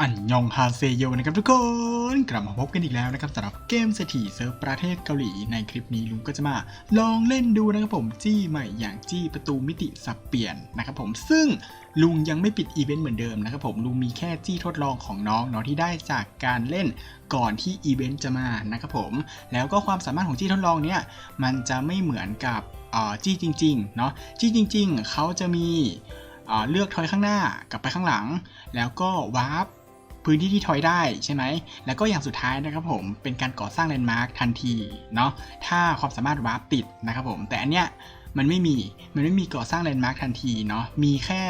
อันยองฮาเซโยนะครับทุกคนกลับมาพบกันอีกแล้วนะครับสำหรับเกมเศรษฐีเซิร์ฟประเทศเกาหลีในคลิปนี้ลุงก็จะมาลองเล่นดูนะครับผมจี้ใหม่อย่างจี้ประตูมิติสับเปลี่ยนนะครับผมซึ่งลุงยังไม่ปิดอีเวนต์เหมือนเดิมนะครับผมลุงมีแค่จี้ทดลองของน้องเนาะที่ได้จากการเล่นก่อนที่อีเวนต์จะมานะครับผมแล้วก็ความสามารถของจี้ทดลองเนี่ยมันจะไม่เหมือนกับจี้จริงๆเนาะจี้จริง ๆเขาจะมีเลือกทอยข้างหน้ากลับไปข้างหลัง แล้วก็วาร์ป พื้นที่ที่ทอยได้ใช่ไหม แล้วก็อย่างสุดท้ายนะครับผมเป็นการก่อสร้างแลนด์มาร์คทันทีเนาะถ้าความสามารถวาร์ปติดนะครับผมแต่อันเนี้ยมันไม่มีมันไม่มีก่อสร้างแลนด์มาร์คทันทีเนาะมีแค่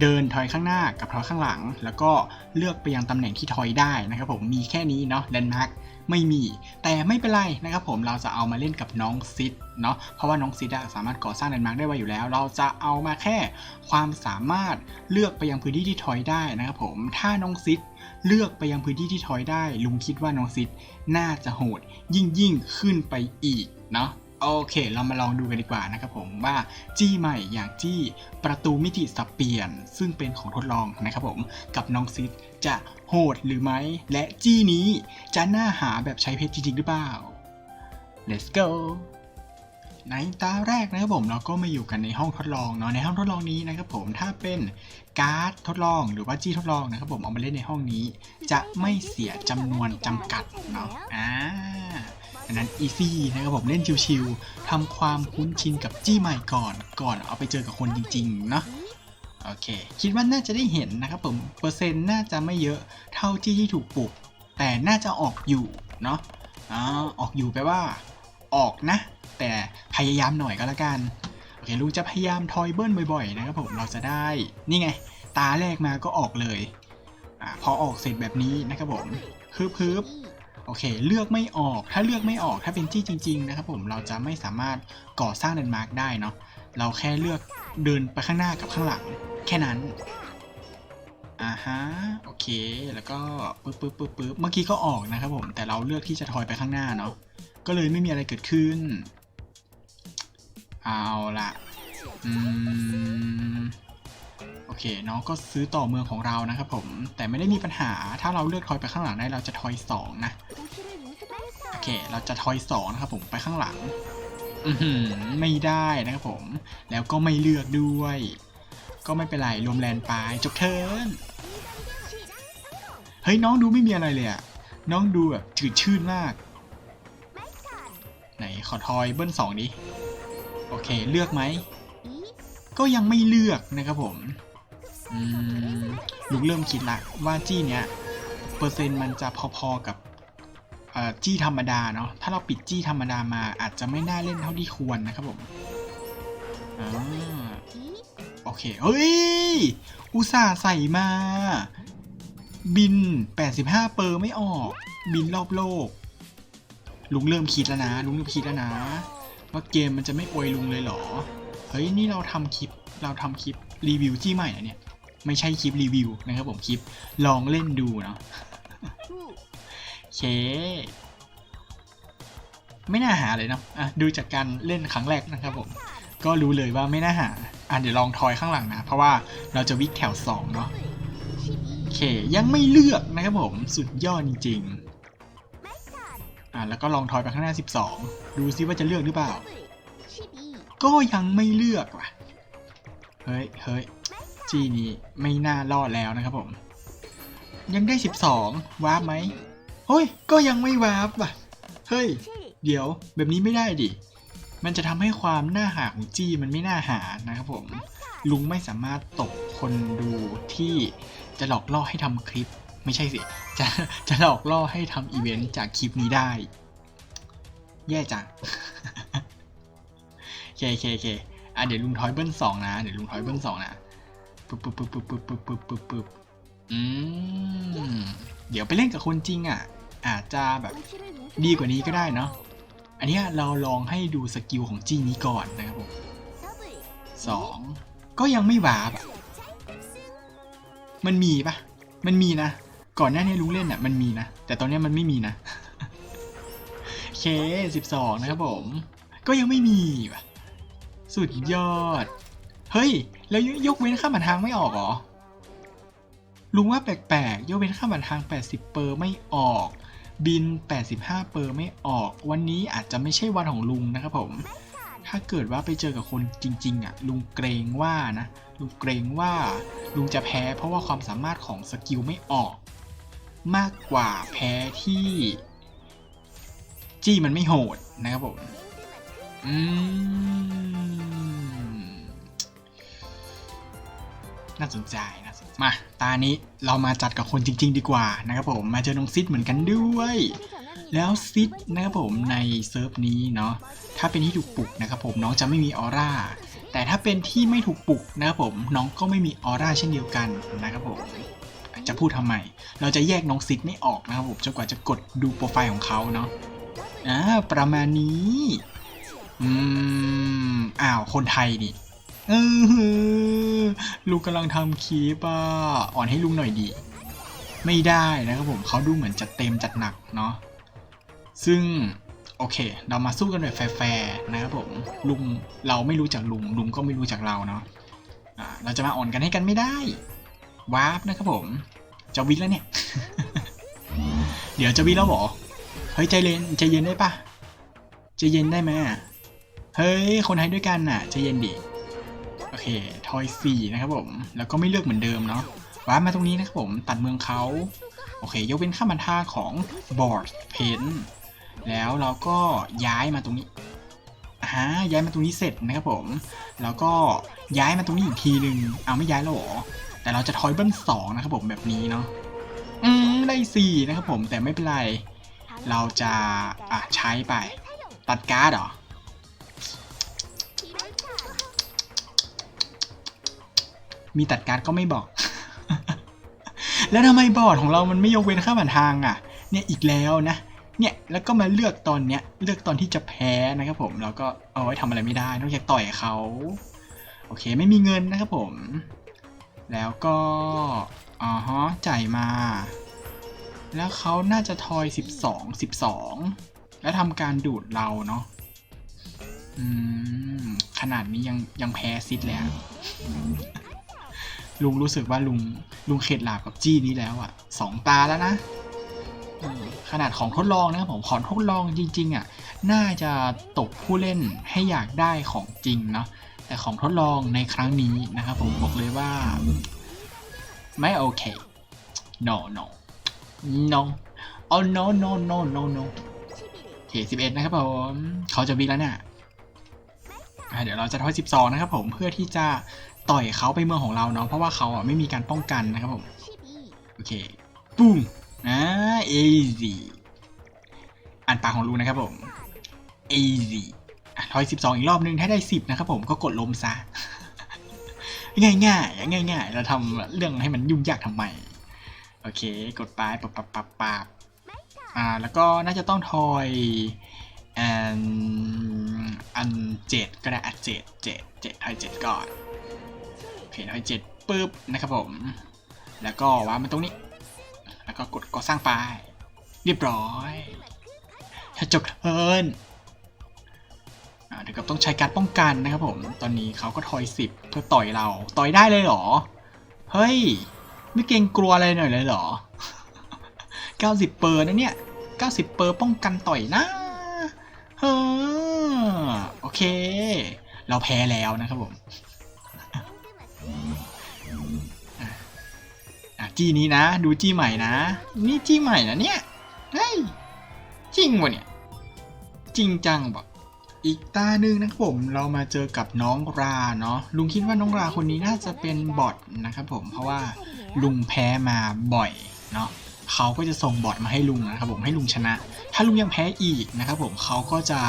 เดินทอยข้างหน้ากับทอยข้างหลัง แล้วก็เลือกไปยังตำแหน่งที่ทอยได้นะครับผมมีแค่นี้เนาะแลนด์มาร์คไม่มี แต่ไม่เป็นไรนะครับผมเราจะเอามาเล่นกับน้องซิดเนาะเพราะว่าน้องซิดอะสามารถก่อสร้างแลนด์มาร์คได้ไวอยู่แล้ว เราจะเอามาแค่ความสามารถเลือกไปยังพื้นที่ที่ทอยได้นะครับผมถ้าน้องซิด เลือกไปยังพื้นที่ที่ทอยได้ ลุงคิดว่าน้องซิดน่าจะโหด ยิ่งยิ่งขึ้นไปอีกเนาะโอเค เรามาลองดูกันดีกว่านะครับผมว่าจี้ใหม่อย่างจี้ประตูมิติสับเปลี่ยน ซึ่งเป็นของทดลองนะครับผมกับน้องซิดจะโหดหรือไม่และจี้นี้จะน่าหาแบบใช้เพชรจริงๆหรือเปล่า let's go ในตาแรกนะครับผมเราก็มาอยู่กันในห้องทดลองเนาะในห้องทดลองนี้นะครับผมถ้าเป็นการ์ดทดลองหรือว่าจี้ทดลองนะครับผมเอามาเล่นในห้องนี้ จะไม่เสียจำนวนจำกัดเนาะอ่าันนั้นอีซี่นะครับผมเล่นชิวๆทำความคุ้นชินกับจี้ใหม่ก่อน ก่อนเอาไปเจอกับคนจริงๆเนาะโอเค คิดว่าน่าจะได้เห็นนะครับผมเปอร์เซ็นต์น่าจะไม่เยอะเท่าจี้ที่ถูกปลุก แต่น่าจะออกอยู่เนาะอ๋อออกอยู่แปลว่า ออกนะ แต่พยายามหน่อยก็แล้วกันโอเคลุงจะพยายามทอยเบิ้ลบ่อยๆนะครับผมเราจะได้นี่ไง ตาแรกมาก็ออกเลยอพอออกเสร็จแบบนี้นะครับผมฮึบฮึบโอเค เลือกไม่ออกถ้าเลือกไม่ออกถ้าเป็นจี้จริง ๆ นะครับผมเราจะไม่สามารถก่อสร้างแลนมาร์กได้เนาะเราแค่เลือกเดินไปข้างหน้ากับข้างหลัง แค่นั้นอ่าฮะโอเคแล้วก็ปึ๊บปึ๊บปึ๊บปึ๊บเมื่อกี้ก็ออกนะครับผมแต่เราเลือกที่จะทอยไปข้างหน้าเนาะก็เลยไม่มีอะไรเกิดขึ้น เอาละอืมโอเคน้องก็ซื้อต่อเมืองของเรานะครับผม แต่ไม่ได้มีปัญหา ถ้าเราเลือกทอยไปข้างหลังได้เราจะทอยสองนะ โอเค เราจะทอยสองนะครับผมไปข้างหลัง อือหือไม่ได้นะครับผม แล้วก็ไม่เลือกด้วย ก็ไม่เป็นไรรวมแลนไปจบเทิร์นเฮ้ยน้องดูไม่มีอะไรเลยอะน้องดูแบบจืดชืดมาก ไหนขอทอยเบิ้ลสองดิ โอเคเลือกไหม ก็ยังไม่เลือกนะครับผมอืมลุงเริ่มคิดละว่าจี้เนี้ยเปอร์เซ็นต์มันจะพอๆกับเอ่อจี้ธรรมดาเนาะถ้าเราปิดจี้ธรรมดามาอาจจะไม่น่าเล่นเท่าที่ควรนะครับผมอ่าโอเคเฮ้ย อุตส่าห์ใส่มา บิน 85 เปอร์ไม่ออก บินรอบโลก ลุงเริ่มคิดแล้วนะ ลุงเริ่มคิดแล้วนะ ว่าเกมมันจะไม่อวยลุงเลยเหรอ เฮ้ยนี่เราทำคลิปเราทำคลิปรีวิวที่ใหม่นะเนี่ย ไม่ใช่คลิปรีวิวนะครับผมคลิปลองเล่นดูเนาะเคไม่น่าหาเลยเนาะอะดูจากการเล่นครั้งแรกนะครับผม ก็รู้เลยว่าไม่น่าหา อะเดี๋ยวลองทอยข้างหลังนะ เพราะว่าเราจะวิกแถวสองเนาะโอเคยังไม่เลือกนะครับผมสุดยอดจริงๆ อะแล้วก็ลองทอยไปข้างหน้า 12 ดูซิว่าจะเลือกหรือเปล่า ก็ยังไม่เลือกว่ะ เฮ้ยเฮ้ยจีนี้ไม่น่ารอดแล้วนะครับผม ยังได้ 12 วาร์ปไหมเฮ้ย ก็ยังไม่วาร์ปว่ะ เฮ้ย เดี๋ยวแบบนี้ไม่ได้ดิ มันจะทำให้ความน่าหาของจี้มันไม่น่าหานะครับผม ลุงไม่สามารถตกคนดูที่จะหลอกล่อให้ทำคลิป ไม่ใช่สิ จะจะหลอกล่อให้ทำอีเวนต์จากคลิปนี้ได้ แย่จังโอเคโอเคโอเคอะเดี๋ยวลุงทอยเบิ้ลสองนะ เดี๋ยวลุงทอยเบิ้ลสองนะปึ๊บปึ๊บปึ๊บปึ๊บปึ๊บปึ๊บปึ๊บปึ๊บปึ๊บอืม เดี๋ยวไปเล่นกับคนจริงอะ อาจจะแบบดีกว่านี้ก็ได้เนาะ อันนี้เราลองให้ดูสกิลของจีนี้ก่อนนะครับผมสองก็ยังไม่วาร์ปอะมันมีปะมันมีนะ ก่อนหน้านี้ลุงเล่นอะมันมีนะ แต่ตอนนี้มันไม่มีนะเคสิบสองนะครับผม ก็ยังไม่มีว่ะ สุดยอด เฮ้ย แล้วยกเว้นข้ามผ่านทางไม่ออกหรอ ลุงว่าแปลกๆ ยกเว้นค่าบันทาง 80 เปอร์ไม่ออก บิน 85 เปอร์ไม่ออก วันนี้อาจจะไม่ใช่วันของลุงนะครับผม ถ้าเกิดว่าไปเจอกับคนจริง ๆ อะ ลุงเกรงว่านะ ลุงเกรงว่าลุงจะแพ้เพราะว่าความสามารถของสกิลไม่ออก มากกว่าแพ้ที่จี้มันไม่โหดนะครับผมอืมน่าสนใจนะมา ตานี้เรามาจัดกับคนจริง ๆ ดีกว่านะครับผม มาเจอน้องซิดเหมือนกันด้วย แล้วซิดนะครับผมในเซิร์ฟนี้เนาะ ถ้าเป็นที่ถูกปลุกนะครับผมน้องจะไม่มีออร่า แต่ถ้าเป็นที่ไม่ถูกปลุกนะครับผมน้องก็ไม่มีออร่าเช่นเดียวกันนะครับผม จะพูดทำไม เราจะแยกน้องซิดไม่ออกนะครับผมจนกว่าจะกดดูโปรไฟล์ของเขาเนาะอ่าประมาณนี้อืมอ้าวคนไทยนี่เออลุงกำลังทำคลิปอะอ่อนให้ลุงหน่อยดี ไม่ได้นะครับผมเขาดูเหมือนจัดเต็มจัดหนักเนาะซึ่งโอเค เรามาสู้กันแบบแฟร์ๆนะครับผมลุงเราไม่รู้จักลุงลุงก็ไม่รู้จักเราเนาะอ่าเราจะมาอ่อนกันให้กันไม่ได้ วาร์ปนะครับผม จะวินแล้วเนี่ย เดี๋ยวจะวินแล้วหรอ เฮ้ยใจเย็นใจเย็นได้ปะใจเย็นได้ไหมเฮ้ย คนไทยด้วยกันน่ะใจเย็นดิโอเค ทอยสี่นะครับผม แล้วก็ไม่เลือกเหมือนเดิมเนาะว้าร์ปมาตรงนี้นะครับผม ตัดเมืองเขาโอเค ยกเว้นข้ามันท่าของบอร์ดเพนแล้วเราก็ย้ายมาตรงนี้อ่าย้ายมาตรงนี้เสร็จนะครับผม แล้วก็ย้ายมาตรงนี้อีกทีหนึ่งเอาไม่ย้ายแล้วหรอ แต่เราจะทอยเบิ้ลสองนะครับผมแบบนี้เนาะอืมได้สี่นะครับผมแต่ไม่เป็นไร เราจะอะใช้ไป ตัดการ์ดเหรอมีตัดการ์ดก็ไม่บอก แล้วทำไมบอร์ดของเรามันไม่ยกเว้นค่าผ่านทางอะ เนี่ยอีกแล้วนะ เนี่ยแล้วก็มาเลือกตอนเนี้ย เลือกตอนที่จะแพ้นะครับผม แล้วก็เอาไว้ทำอะไรไม่ได้ นอกจากต่อยเขา โอเคไม่มีเงินนะครับผม แล้วก็อ๋อฮะจ่ายมา แล้วเขาน่าจะทอย 12 12 แล้วทำการดูดเราเนาะอืม ขนาดนี้ยังยังแพ้ซิดเลยอะลุงรู้สึกว่าลุงลุงเข็ดหลาบกับจี้นี้แล้วอะสองตาแล้วนะขนาดของทดลองนะครับผมของทดลองจริง ๆอะน่าจะตกผู้เล่นให้อยากได้ของจริงเนาะ แต่ของทดลองในครั้งนี้นะครับผมบอกเลยว่า ไม่โอเค no no no oh no no no no no โอเค11นะครับผมเขาจะวิแล้วเนี่ยเดี๋ยวเราจะทอย12นะครับผมเพื่อที่จะต่อยเขาไปเมืองของเราเนาะเพราะว่าเขาอะไม่มีการป้องกันนะครับผมโอเคปุ้มอ่า easy อ่านปากของลูนะครับผม easy อะ ทอย12อีกรอบนึงถ้าได้10นะครับผมก็กดล้มซะ ง่ายง่ายๆง่ายๆเราทำเรื่องให้มันยุ่งยากทำไม โอเค กดไปปับปับปับปับอ่า แล้วก็น่าจะต้องทอยอันอันเจ็ดก็ได้อันเจ็ดเจ็ดเจ็ดทอยเจ็ดก่อนโอเคทอยเจ็ดปุ๊บนะครับผม แล้วก็วางมันตรงนี้ แล้วก็กดก่อสร้างไปเรียบร้อยถ้าจบเทิร์น อ่าเดี๋ยวกับต้องใช้การป้องกันนะครับผม ตอนนี้เขาก็ทอยสิบเพื่อต่อยเรา ต่อยได้เลยเหรอ เฮ้ย ไม่เกรงกลัวอะไรหน่อยเลยเหรอ 90 เปอร์นะเนี่ย 90 เปอร์ป้องกันต่อยนะเฮ้อโอเค เราแพ้แล้วนะครับผมจี้นี้นะ ดูจี้ใหม่นะ นี่จี้ใหม่นะเนี่ย เฮ้ย จริงวะเนี่ย จริงจังบอก อีกตาหนึ่งนะครับผมเรามาเจอกับน้องราเนาะลุงคิดว่าน้องราคนนี้น่าจะเป็นบอทนะครับผมเพราะว่าลุงแพ้มาบ่อยเนาะเขาก็จะส่งบอทมาให้ลุงนะครับผมให้ลุงชนะ ถ้าลุงยังแพ้อีกนะครับผมเขาก็จะ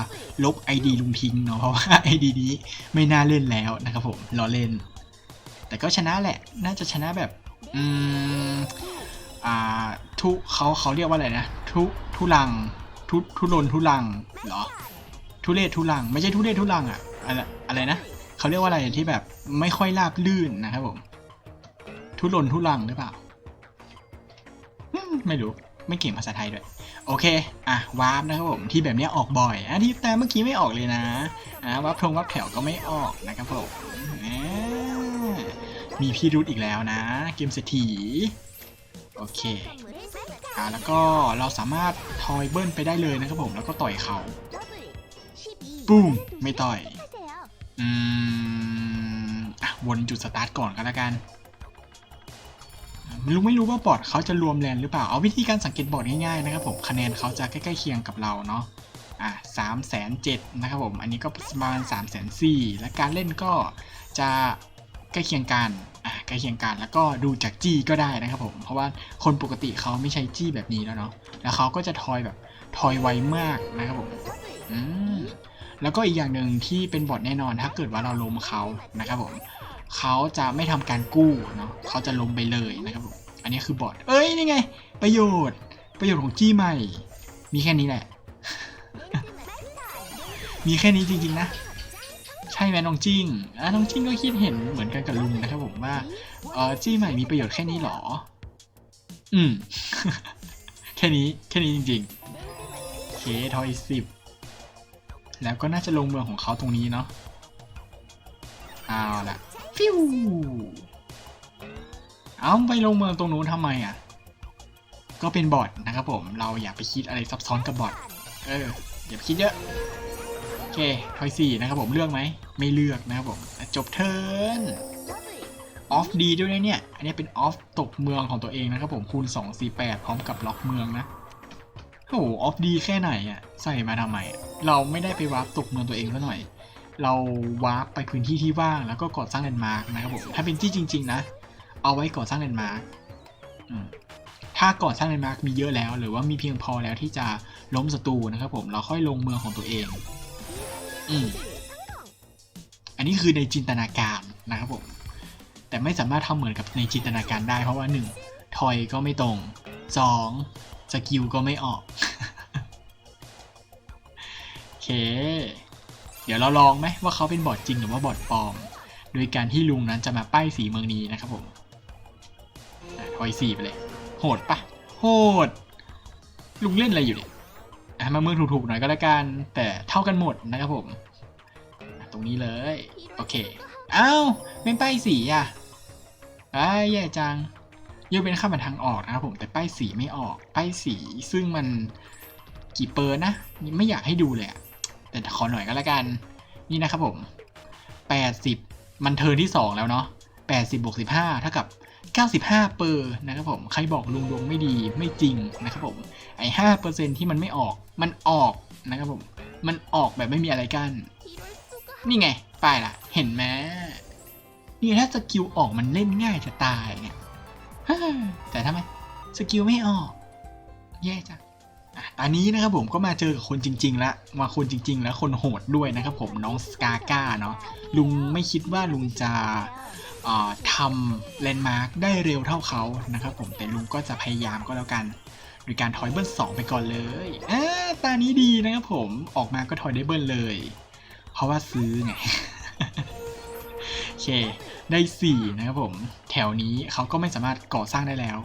ลบ ID ลุงทิ้งเนาะเพราะว่า ID นี้ไม่น่าเล่นแล้วนะครับผมรอเล่น แต่ก็ชนะแหละน่าจะชนะแบบอืมอ่าทุเขาเขาเรียกว่าอะไรนะ ทุทุลังทุทุรนทุลังเหรอ ทุเรศทุลัง ไม่ใช่ทุเรศทุลังอะอะไรอะไรนะเขาเรียกว่าอะไรที่แบบไม่ค่อยราบลื่นนะครับผมทุรนทุลังหรือเปล่าไม่รู้ไม่เก่งภาษาไทยด้วยโอเค อะวาร์ปนะครับผม ที่แบบนี้ออกบ่อยอะที่แต่เมื่อกี้ไม่ออกเลยนะอะวาร์ปทงวาร์ปแถวก็ไม่ออกนะครับผมมีพี่รุธอีกแล้วนะ เกมเศรษฐีโอเคอ่าแล้วก็เราสามารถทอยเบิ้ลไปได้เลยนะครับผม แล้วก็ต่อยเขา ปุ้มไม่ต่อย อืมอะวนจุดสตาร์ทก่อนก็แล้วกันไม่รู้ไม่รู้ว่าบอร์ดเขาจะรวมแลนหรือเปล่า เอาวิธีการสังเกตบอร์ดง่ายๆนะครับผม คะแนนเขาจะใกล้ๆเคียงกับเราเนาะ อะสามแสนเจ็ดนะครับผม อันนี้ก็ประมาณสามแสนสี่และการเล่นก็จะใกล้เคียงกัน อะใกล้เคียงกันแล้วก็ดูจากจี้ก็ได้นะครับผม เพราะว่าคนปกติเขาไม่ใช้จี้แบบนี้แล้วเนาะ แล้วเขาก็จะทอยแบบทอยไวมากนะครับผม อืม แล้วก็อีกอย่างหนึ่งที่เป็นบอทแน่นอนถ้าเกิดว่าเราล้มเขานะครับผมเขาจะไม่ทำการกู้เนาะเขาจะล้มไปเลยนะครับผมอันนี้คือบอทเอ้ยนี่ไง ประโยชน์ ประโยชน์ของจี้ใหม่ มีแค่นี้แหละ มีแค่นี้จริงๆนะใช่ไหมน้องจิ้งอะน้องจิ้งก็คิดเห็นเหมือนกันกับลุงนะครับผมว่าเออจี้ใหม่มีประโยชน์แค่นี้หรอ อืม แค่นี้แค่นี้จริงๆเคทอยสิบ แล้วก็น่าจะลงเมืองของเขาตรงนี้เนาะเอาละฟิวเอาไปลงเมืองตรงนู้นทำไมอะ ก็เป็นบอทนะครับผม เราอย่าไปคิดอะไรซับซ้อนกับบอทเอออย่าไปคิดเยอะ โอเคทอยสี่นะครับผมเลือกไหม ไม่เลือกนะครับผม จบเทิร์นออฟดีด้วยนะเนี่ย อันนี้เป็นออฟตกเมืองของตัวเองนะครับผมคูณ2 4 8 พร้อมกับล็อกเมืองนะ โอ้โหออฟดีแค่ไหนอะใส่มาทำไม เราไม่ได้ไปวาร์ปตกเมืองตัวเองซะหน่อย เราวาร์ปไปพื้นที่ที่ว่างแล้วก็ก่อสร้างแลนด์มาร์กนะครับผมถ้าเป็นที่จริง ๆ นะ เอาไว้ก่อสร้างแลนด์มาร์กถ้าก่อสร้างแลนด์มาร์กมีเยอะแล้ว หรือว่ามีเพียงพอแล้วที่จะล้มศัตรูนะครับผมเราค่อยลงเมืองของตัวเองอืมอันนี้คือในจินตนาการนะครับผมแต่ไม่สามารถทำเหมือนกับในจินตนาการได้เพราะว่าหนึ่งทอยก็ไม่ตรงสอง สกิลก็ไม่ออกโอเค เดี๋ยวเราลองไหมว่าเขาเป็นบอทจริงหรือว่าบอทปลอม โดยการที่ลุงนั้นจะมาป้ายสีเมืองนี้นะครับผมอะทอยสีไปเลย โหดปะโหด ลุงเล่นอะไรอยู่เนี่ยอะมาเมืองถูกๆหน่อยก็แล้วกัน แต่เท่ากันหมดนะครับผม ตรงนี้เลย โอเค อ้าว เป็นป้ายสีอะไอ้ายแย่จัง ยังเป็นข้ามาทางออกนะครับผมแต่ป้ายสีไม่ออกป้ายสีซึ่งมันกี่เปอร์นะไม่อยากให้ดูเลยอะแต่ขอหน่อยก็แล้วกันนี่นะครับผม 80 มันเทิร์นที่ 2 แล้วเนาะ80บวก15เท่ากับ 95 เปอร์นะครับผม ใครบอกลุงดวงไม่ดีไม่จริงนะครับผม ไอ้5เปอร์เซ็นที่มันไม่ออก มันออกนะครับผม มันออกแบบไม่มีอะไรกั้นนี่ไงป้ายละ เห็นไหมนี่ถ้าสกิลออกมันเล่นง่ายจะตายเนี่ย แต่ทำไมสกิลไม่ออก แย่จังตอนนี้นะครับผมก็มาเจอกับคนจริงๆแล้วมาคนจริง ๆ แล้วคนโหดด้วยนะครับผมน้องสกาก้าเนาะลุงไม่คิดว่าลุงจะทำแลนด์มาร์กได้เร็วเท่าเขานะครับผมแต่ลุงก็จะพยายามก็แล้วกันโดยการถอยเบิลสองไปก่อนเลยอ่าตานี้ดีนะครับผมออกมาก็ถอยได้เบิลเลย เพราะว่าซื้อไงโอเค ได้ 4 นะครับผม แถวนี้เขาก็ไม่สามารถก่อสร้างได้แล้ว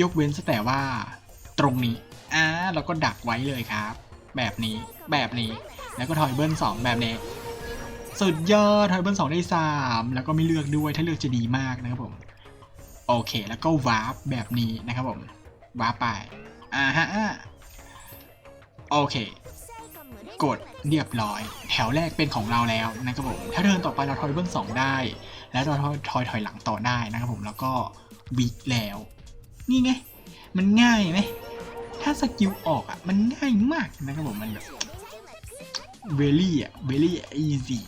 ยกเว้นแต่ว่าตรงนี้อ่าเราก็ดักไว้เลยครับ แบบนี้แบบนี้แล้วก็ถอยเบิ้ลสองแบบนี้สุดยอดถอยเบิ้ลสองได้ 3 แล้วก็ไม่เลือกด้วยถ้าเลือกจะดีมากนะครับผม โอเคแล้วก็วาร์ปแบบนี้นะครับผมวาร์ปไปอ่าฮะโอเค กดเรียบร้อย แถวแรกเป็นของเราแล้วนะครับผมถ้าเดินต่อไปเราทอยเบิ้ลสองได้ แล้วเราทอยทอยถอยหลังต่อได้นะครับผมแล้วก็วิแล้ว นี่ไง มันง่ายไหมถ้าสกิลออกอะมันง่ายมากนะครับผมมันแบบเวลี่อะเวลี่อีซี่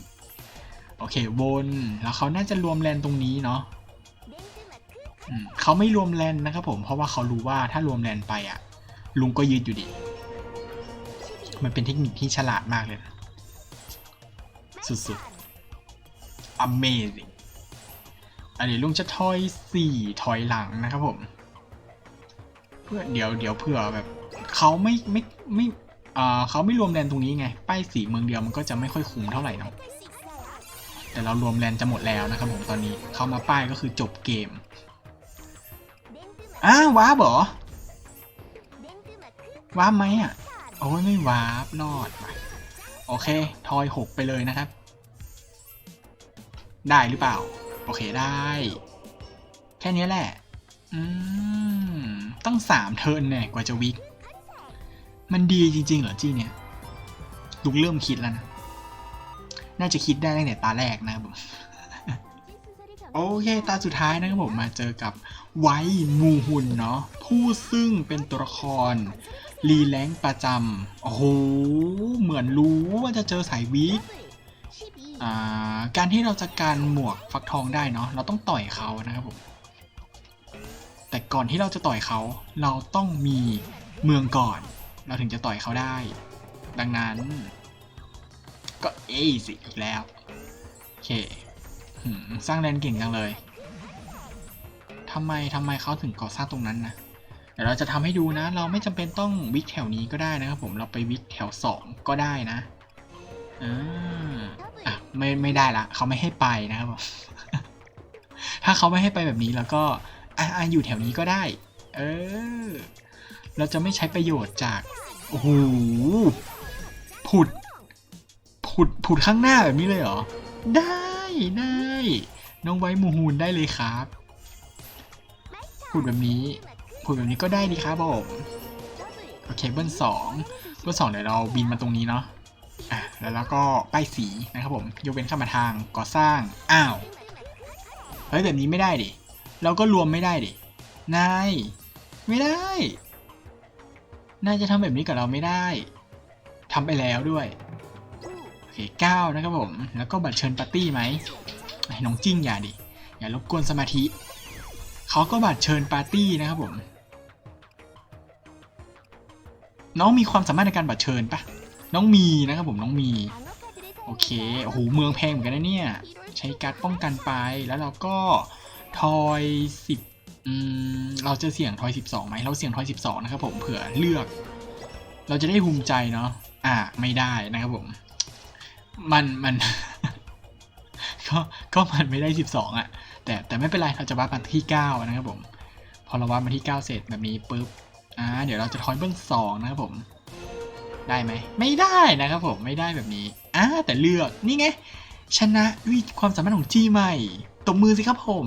โอเควนแล้วเขาน่าจะรวมแลนตรงนี้เนาะเขาไม่รวมแลนนะครับผมเพราะว่าเขารู้ว่าถ้ารวมแลนไปอะ ลุงก็ยืดอยู่ดี มันเป็นเทคนิคที่ฉลาดมากเลยนะ สุดๆ amazing อันนี้ลุงจะถอยสี่ถอยหลังนะครับผม เพื่อเดี๋ยวเดี๋ยวเผื่อแบบเขาไม่ไม่ไม่อ่าเขาไม่รวมแลนตรงนี้ไง ป้ายสีเมืองเดียวมันก็จะไม่ค่อยคุ้มเท่าไหร่เนะแต่เรารวมแลนจะหมดแล้วนะครับผมตอนนี้เขามาป้ายก็คือจบเกมอ้าวว้าบอว้าบไหมอะ โอ้ยไม่วาร์ปรอดว่ะโอเค ทอยหกไปเลยนะครับ ได้หรือเปล่า โอเคได้ แค่นี้แหละ อืม ต้องสามเทิร์นเนี่ยกว่าจะวิก มันดีจริง ๆ เหรอจี้เนี่ยลุงเริ่มคิดแล้วนะ น่าจะคิดได้ตั้งแต่ตาแรกนะครับผมโอเค ตาสุดท้ายนะครับผมมาเจอกับไวมูฮุนเนาะผู้ซึ่งเป็นตัวละคร รีแลงประจำ โอ้โห เหมือนรู้ว่าจะเจอสายวิกอ่าการที่เราจะการหมวกฟักทองได้เนาะ เราต้องต่อยเขานะครับผม แต่ก่อนที่เราจะต่อยเขา เราต้องมีเมืองก่อน เราถึงจะต่อยเขาได้ ดังนั้น ก็เอสิอีกแล้ว โอเคหืมสร้างแลนเก่งจังเลยทำไมทำไมเขาถึงก่อสร้างตรงนั้นนะ เดี๋ยวเราจะทำให้ดูนะ เราไม่จำเป็นต้องวิกแถวนี้ก็ได้นะครับผมเราไปวิกแถวสองก็ได้นะอ่าอะไม่ไม่ได้ละเขาไม่ให้ไปนะครับผมถ้าเขาไม่ให้ไปแบบนี้แล้วก็อะอะอยู่แถวนี้ก็ได้ เออ เราจะไม่ใช้ประโยชน์จากโอ้โหผุดผุดผุดข้างหน้าแบบนี้เลยเหรอ ได้ได้ น้องไว้มูฮูนได้เลยครับผุดแบบนี้ ผุดแบบนี้ก็ได้ดีครับผมโอเคเบิ้ลสองเบิ้ลสองเดี๋ยวเราบินมาตรงนี้เนาะอะแล้วเราก็ป้ายสีนะครับผมยกเว้นข้ามาทางก่อสร้างอ้าวเฮ้ยแบบนี้ไม่ได้ดิเราก็รวมไม่ได้ดินายไม่ได้นายจะทำแบบนี้กับเราไม่ได้ทำไปแล้วด้วยโอเคเก้านะครับผม แล้วก็บัตรเชิญปาร์ตี้ไหมไอ้น้องจิ้งอย่าดิอย่ารบกวนสมาธิเขาก็บัตรเชิญปาร์ตี้นะครับผม น้องมีความสามารถในการบัตรเชิญปะน้องมีนะครับผมน้องมี โอเคโอ้โหเมืองแพงเหมือนกันนะเนี่ย ใช้การ์ดป้องกันไปแล้วเราก็ทอยสิบอืมเราจะเสี่ยงทอยสิบสองไหมเราเสี่ยงทอยสิบสองนะครับผมเผื่อเลือก เราจะได้ภูมิใจเนาะอ่าไม่ได้นะครับผม มันมัน ก็ก็มันไม่ได้สิบสองอะแต่แต่ไม่เป็นไรเราจะวัดมาที่เก้านะครับผม พอเราวัดมาที่เก้าเสร็จแบบนี้ปุ๊บ อ่าเดี๋ยวเราจะทอยเบิ้ลสองนะครับผมได้ไหมไม่ได้นะครับผมไม่ได้แบบนี้อ่าแต่เลือกนี่ไงชนะด้วยความสามารถของจีใหม่ตบมือสิครับผม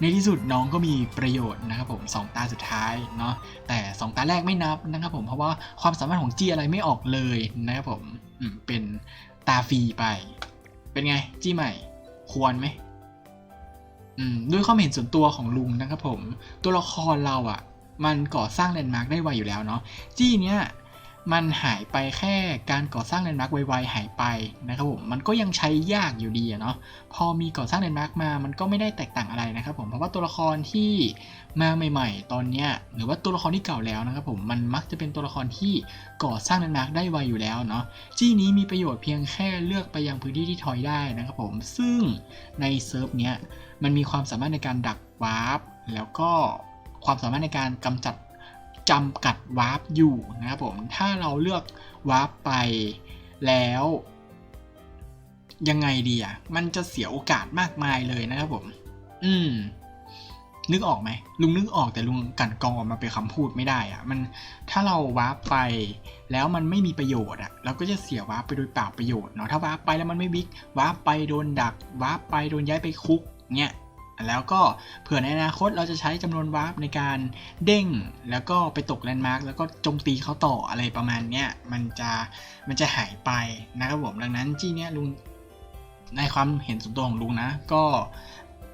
ในที่สุดน้องก็มีประโยชน์นะครับผมสองตาสุดท้ายเนาะแต่สองตาแรกไม่นับนะครับผมเพราะว่าความสามารถของจีอะไรไม่ออกเลยนะครับผมเป็นตาฟรีไป เป็นไงจีใหม่ ควรไหม ด้วยความเห็นส่วนตัวของลุงนะครับผม ตัวละครเราอะ่ะ มันก่อสร้างแลนด์มาร์กได้ไวอยู่แล้วเนาะจี้เนี้ย มันหายไปแค่การก่อสร้างแลนด์มาร์กไวๆหายไปนะครับผมมันก็ยังใช้ยากอยู่ดีอะเนาะพอมีก่อสร้างแลนด์มาร์กมามันก็ไม่ได้แตกต่างอะไรนะครับผมเพราะว่าตัวละครที่มาใหม่ๆ ตอนเนี้ยหรือว่าตัวละครที่เก่าแล้วนะครับผมมันมักจะเป็นตัวละครที่ก่อสร้างแลนด์มาร์กได้ไวอยู่แล้วเนาะจี้นี้มีประโยชน์เพียงแค่เลือกไปยังพื้นที่ที่ทอยได้นะครับผมซึ่งในเซิร์ฟเนี้ยมันมีความสามารถในการดักวาร์ปแล้วก็ความสามารถในการกำจัด จำกัดวาร์ปอยู่นะครับผม ถ้าเราเลือกวาร์ปไปแล้ว ยังไงดีอะ มันจะเสียโอกาสมากมายเลยนะครับผม อืม นึกออกไหม ลุงนึกออกแต่ลุงกันกองออกมาเป็นคำพูดไม่ได้อะ มันถ้าเราวาร์ปไป แล้วมันไม่มีประโยชน์อะ เราก็จะเสียวาร์ปไปโดยเปล่าประโยชน์เนาะ ถ้าวาร์ปไปแล้วมันไม่บิ๊กวาร์ปไปโดนดักวาร์ปไปโดนย้ายไปคุกเงี้ย แล้วก็เผื่อในอนาคตเราจะใช้จำนวนวาร์ปในการเด้ง แล้วก็ไปตกแลนด์มาร์กแล้วก็โจมตีเขาต่ออะไรประมาณเนี้ยมันจะมันจะหายไปนะครับผมดังนั้นจี้เนี้ยลุงในความเห็นส่วนตัวของลุงนะ ก็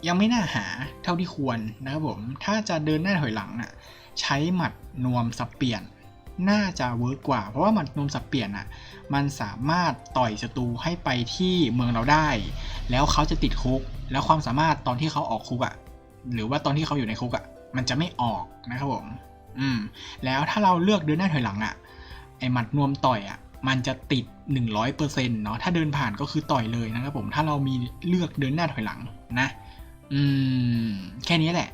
ยังไม่น่าหาเท่าที่ควรนะครับผมถ้าจะเดินหน้าถอยหลังอะใช้หมัดนวมสับเปลี่ยน น่าจะเวิร์กกว่า เพราะว่ามัดนมสับเปลี่ยนอะมันสามารถต่อยศัตรูให้ไปที่เมืองเราได้ แล้วเขาจะติดคุก แล้วความสามารถตอนที่เขาออกคุกอะหรือว่าตอนที่เขาอยู่ในคุกอะมันจะไม่ออกนะครับผมอืมแล้วถ้าเราเลือกเดินหน้าถอยหลังอะไอหมัดนวมต่อยอะมันจะติด 100%เนาะถ้าเดินผ่านก็คือต่อยเลยนะครับผมถ้าเรามีเลือกเดินหน้าถอยหลังนะ อืม แค่นี้แหละ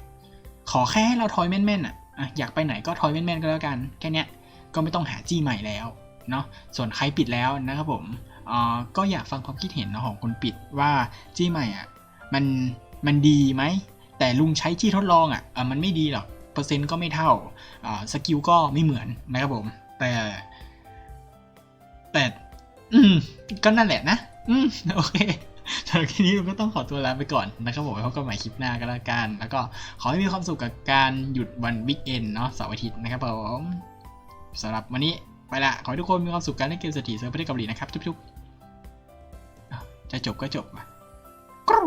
ขอแค่ให้เราทอยแม่นๆอะอะอยากไปไหนก็ทอยแม่นๆก็แล้วกัน แค่นี้ ก็ไม่ต้องหาจี้ใหม่แล้วเนาะส่วนใครปิดแล้วนะครับผมอ่าก็อยากฟังความคิดเห็นของคนปิดว่าจี้ใหม่อะมันมันดีไหม แต่ลุงใช้จี้ทดลองอะอะมันไม่ดีหรอกเปอร์เซ็นต์ก็ไม่เท่าอ่าสกิลก็ไม่เหมือนนะครับผม แต่แต่อืมก็นั่นแหละนะ อืมโอเคสำหรับคลิปนี้ลุงก็ต้องขอตัวลาไปก่อนนะครับผมไว้พบกันใหม่คลิปหน้าก็แล้วกัน แล้วก็ขอให้มีความสุขกับการหยุดวันวิกเอนเนาะเสาร์อาทิตย์นะครับผม สำหรับวันนี้ไปละ ขอให้ทุกคนมีความสุขการเล่นเกมเศรษฐีเซอร์ประเทศเกาหลีนะครับจุ๊บๆจะจบก็จบมากรุ๊